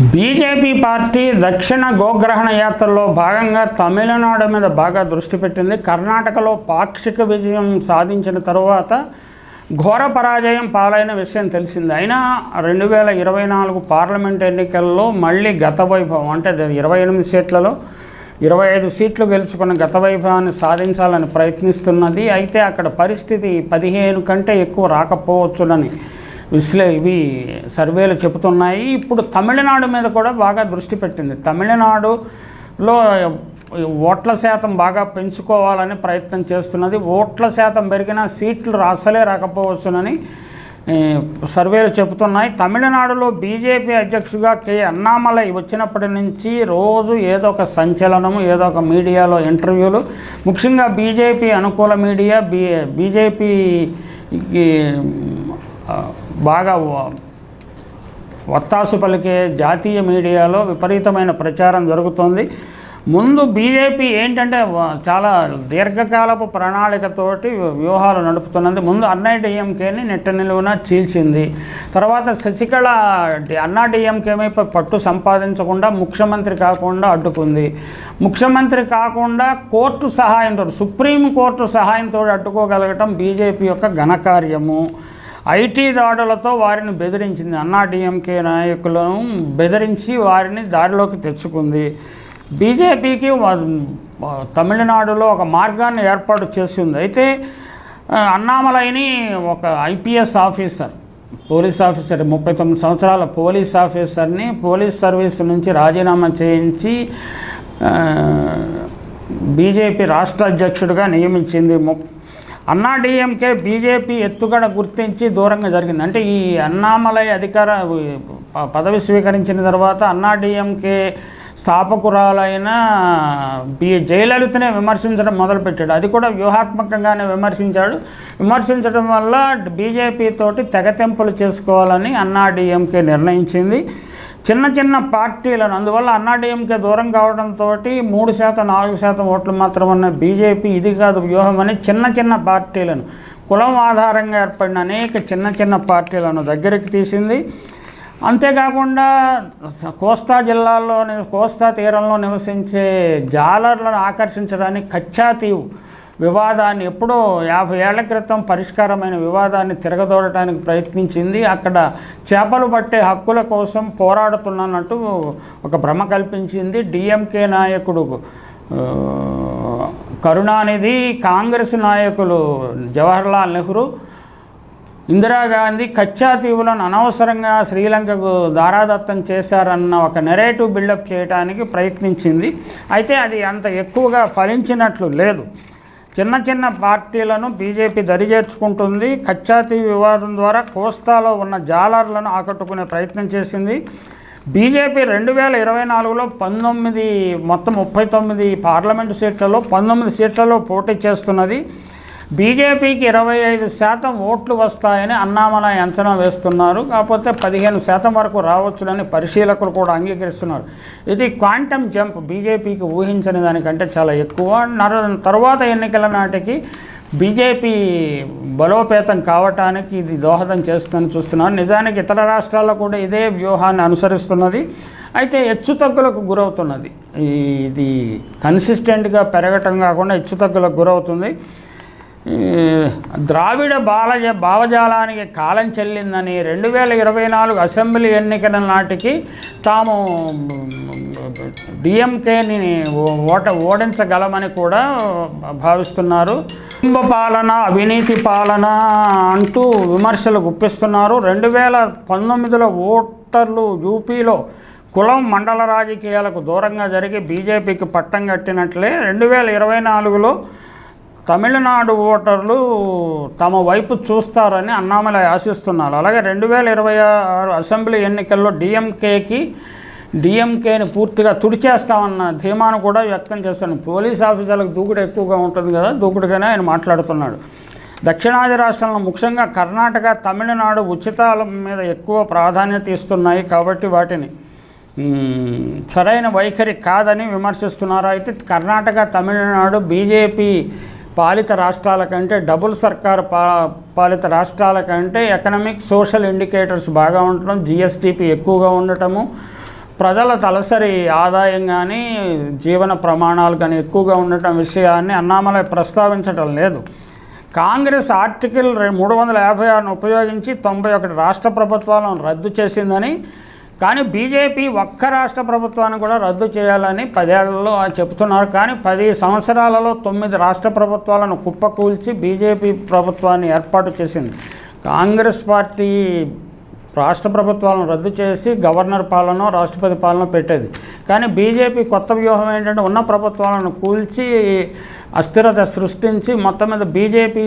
BJP party దక్షిణ గోగ్రహణ యాత్రలో భాగంగా తమిళనాడు మీద బాగా దృష్టి పెట్టింది. కర్ణాటకలో పాక్షిక విజయం సాధించిన తరువాత ఘోర పరాజయం పాలైన విషయం తెలిసింది. అయినా రెండు వేల ఇరవై నాలుగు పార్లమెంట్ ఎన్నికల్లో మళ్ళీ గత వైభవం అంటే ఇరవై ఎనిమిది సీట్లలో ఇరవై ఐదు సీట్లు గెలుచుకున్న గత వైభవాన్ని సాధించాలని ప్రయత్నిస్తున్నది. అయితే అక్కడ పరిస్థితి పదిహేను కంటే ఎక్కువ రాకపోవచ్చునని విశ్లే ఇవి సర్వేలు చెబుతున్నాయి. ఇప్పుడు తమిళనాడు మీద కూడా బాగా దృష్టి పెట్టింది. తమిళనాడులో ఓట్ల శాతం బాగా పెంచుకోవాలని ప్రయత్నం చేస్తున్నది. ఓట్ల శాతం పెరిగినా సీట్లు రాసలే రాకపోవచ్చునని సర్వేలు చెబుతున్నాయి. తమిళనాడులో బీజేపీ అధ్యక్షుడిగా కె. అన్నామలై వచ్చినప్పటి నుంచి రోజు ఏదో ఒక సంచలనము ఏదో ఒక మీడియాలో ఇంటర్వ్యూలు. ముఖ్యంగా బీజేపీ అనుకూల మీడియా బీ బీజేపీ బాగా వత్తాసు పలికే జాతీయ మీడియాలో విపరీతమైన ప్రచారం జరుగుతోంది. ముందు బీజేపీ ఏంటంటే చాలా దీర్ఘకాలపు ప్రణాళికతోటి వ్యూహాలు నడుపుతున్నది. ముందు అన్నా డిఎంకేని నెట్ట నిలువున చీల్చింది. తర్వాత శశికళ అన్నా డిఎంకేపై పట్టు సంపాదించకుండా ముఖ్యమంత్రి కాకుండా అడ్డుకుంది. ముఖ్యమంత్రి కాకుండా కోర్టు సహాయంతో సుప్రీం కోర్టు సహాయంతో అడ్డుకోగలగటం బీజేపీ యొక్క ఘనకార్యము. ఐటీ దాడులతో వారిని బెదిరించింది. అన్నాడీఎంకే నాయకులను బెదిరించి వారిని దారిలోకి తెచ్చుకుంది. బీజేపీకి తమిళనాడులో ఒక మార్గాన్ని ఏర్పాటు చేసింది. అయితే అన్నామలైని ఒక ఐపీఎస్ ఆఫీసర్ పోలీస్ ఆఫీసర్ ముప్పై తొమ్మిది సంవత్సరాల పోలీస్ ఆఫీసర్ని పోలీస్ సర్వీస్ నుంచి రాజీనామా చేయించి బీజేపీ రాష్ట్ర అధ్యక్షుడిగా నియమించింది. అన్నాడీఎంకే బీజేపీ ఎత్తుగడ గుర్తించి దూరంగా జరిగింది. అంటే ఈ అన్నామలై అధికార పదవి స్వీకరించిన తర్వాత అన్నాడీఎంకే స్థాపకురాలైన బి జయలలితనే విమర్శించడం మొదలుపెట్టాడు. అది కూడా వ్యూహాత్మకంగానే విమర్శించాడు. విమర్శించడం వల్ల బీజేపీ తోటి తెగతెంపులు చేసుకోవాలని అన్నాడీఎంకే నిర్ణయించింది. చిన్న చిన్న పార్టీలను అందువల్ల అన్నాడీఎంకే దూరం కావడంతో మూడు శాతం నాలుగు శాతం ఓట్లు మాత్రం ఉన్న బీజేపీ ఇది కాదు వ్యూహం అని చిన్న చిన్న పార్టీలను. కులం ఆధారంగా ఏర్పడిన అనేక చిన్న చిన్న పార్టీలను దగ్గరికి తీసింది. అంతేకాకుండా కోస్తా జిల్లాలోని కోస్తా తీరంలో నివసించే జాలర్లను ఆకర్షించడానికి కచ్చాతీవు వివాదాన్ని ఎప్పుడో యాభై ఏళ్ళ క్రితం పరిష్కారమైన వివాదాన్ని తిరగదోడటానికి ప్రయత్నించింది. అక్కడ చేపలు పట్టే హక్కుల కోసం పోరాడుతున్నట్టు ఒక భ్రమ కల్పించింది. డిఎంకే నాయకుడు కరుణానిధి కాంగ్రెస్ నాయకులు జవహర్లాల్ నెహ్రూ ఇందిరాగాంధీ కచ్చా తీవులను అనవసరంగా శ్రీలంకకు దారాదత్తం చేశారన్న ఒక నెరేటివ్ బిల్డప్ చేయడానికి ప్రయత్నించింది. అయితే అది అంత ఎక్కువగా ఫలించినట్లు లేదు. చిన్న చిన్న పార్టీలను బీజేపీ దరిచేర్చుకుంటుంది కచ్చాతీ వివాదం ద్వారా కోస్తాలో ఉన్న జాలర్లను ఆకట్టుకునే ప్రయత్నం చేసింది. బీజేపీ రెండు వేల ఇరవై నాలుగులో పంతొమ్మిది మొత్తం ముప్పై తొమ్మిది పార్లమెంటు సీట్లలో పంతొమ్మిది సీట్లలో పోటీ చేస్తున్నది. బీజేపీకి ఇరవై ఐదు శాతం ఓట్లు వస్తాయని అన్నామలై అంచనా వేస్తున్నారు. కాకపోతే పదిహేను శాతం వరకు రావచ్చునని పరిశీలకులు కూడా అంగీకరిస్తున్నారు. ఇది క్వాంటమ్ జంప్. బీజేపీకి ఊహించని దానికంటే చాలా ఎక్కువ. నర తర్వాత ఎన్నికల నాటికి బీజేపీ బలోపేతం కావటానికి ఇది దోహదం చేస్తుందని చూస్తున్నారు. నిజానికి ఇతర రాష్ట్రాల్లో కూడా ఇదే వ్యూహాన్ని అనుసరిస్తున్నది. అయితే హెచ్చుతగ్గులకు గురవుతున్నది. ఇది కన్సిస్టెంట్గా పెరగటం కాకుండా హెచ్చుతగ్గులకు గురవుతుంది. ద్రావిడ బాలజ భావజాలానికి కాలం చెల్లిందని రెండు వేల ఇరవై నాలుగు అసెంబ్లీ ఎన్నికల నాటికి తాము డిఎంకేని ఓట ఓడించగలమని కూడా భావిస్తున్నారు. కుటుంబ పాలన అవినీతి పాలన అంటూ విమర్శలు గుప్పిస్తున్నారు. రెండు వేల పంతొమ్మిదిలో ఓటర్లు యూపీలో కులం మండల రాజకీయాలకు దూరంగా జరిగి బీజేపీకి పట్టం కట్టినట్లే రెండు వేల ఇరవై నాలుగులో తమిళనాడు ఓటర్లు తమ వైపు చూస్తారని అన్నామలై ఆశిస్తున్నారు. అలాగే రెండు వేల ఇరవై ఆరు అసెంబ్లీ ఎన్నికల్లో డిఎంకేకి డిఎంకేని పూర్తిగా తుడిచేస్తామన్న ధీమాను కూడా వ్యక్తం చేస్తాను పోలీస్ ఆఫీసర్లకు దూకుడు ఎక్కువగా ఉంటుంది కదా దూకుడుగానే ఆయన మాట్లాడుతున్నాడు. దక్షిణాది రాష్ట్రంలో ముఖ్యంగా కర్ణాటక తమిళనాడు ఉచితాల మీద ఎక్కువ ప్రాధాన్యత ఇస్తున్నాయి కాబట్టి వాటిని సరైన వైఖరి కాదని విమర్శిస్తున్నారు? అయితే కర్ణాటక తమిళనాడు బీజేపీ పాలిత రాష్ట్రాల కంటే డబుల్ సర్కార్ పా పాలిత రాష్ట్రాల కంటే ఎకనామిక్ సోషల్ ఇండికేటర్స్ బాగా ఉండటం జిఎస్టిపి ఎక్కువగా ఉండటము ప్రజల తలసరి ఆదాయం కానీ జీవన ప్రమాణాలు కానీ ఎక్కువగా ఉండటం విషయాన్ని అన్నామలై ప్రస్తావించటం లేదు. కాంగ్రెస్ ఆర్టికల్ మూడు వందల యాభై ఆరును ఉపయోగించి తొంభై ఒకటి రాష్ట్ర ప్రభుత్వాలను రద్దు చేసిందని కానీ బీజేపీ ఒక్క రాష్ట్ర ప్రభుత్వాన్ని కూడా రద్దు చేయాలని పదేళ్ళలో చెప్తున్నారు కానీ పది సంవత్సరాలలో తొమ్మిది రాష్ట్ర ప్రభుత్వాలను కుప్పకూల్చి బీజేపీ ప్రభుత్వాన్ని ఏర్పాటు చేసింది. కాంగ్రెస్ పార్టీ రాష్ట్ర ప్రభుత్వాలను రద్దు చేసి గవర్నర్ పాలన రాష్ట్రపతి పాలన పెట్టేది. కానీ బీజేపీ కొత్త వ్యూహం ఏంటంటే ఉన్న ప్రభుత్వాలను కూల్చి అస్థిరత సృష్టించి మొత్తం మీద బీజేపీ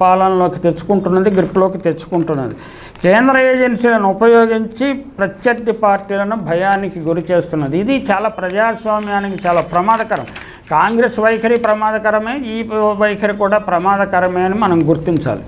పాలనలోకి తెచ్చుకుంటున్నది గ్రిప్లోకి తెచ్చుకుంటున్నది. కేంద్ర ఏజెన్సీలను ఉపయోగించి ప్రత్యర్థి పార్టీలను భయానికి గురి చేస్తున్నది. ఇది చాలా ప్రజాస్వామ్యానికి చాలా ప్రమాదకరం. కాంగ్రెస్ వైఖరి ప్రమాదకరమే ఈ వైఖరి కూడా ప్రమాదకరమే అని మనం గుర్తించాలి.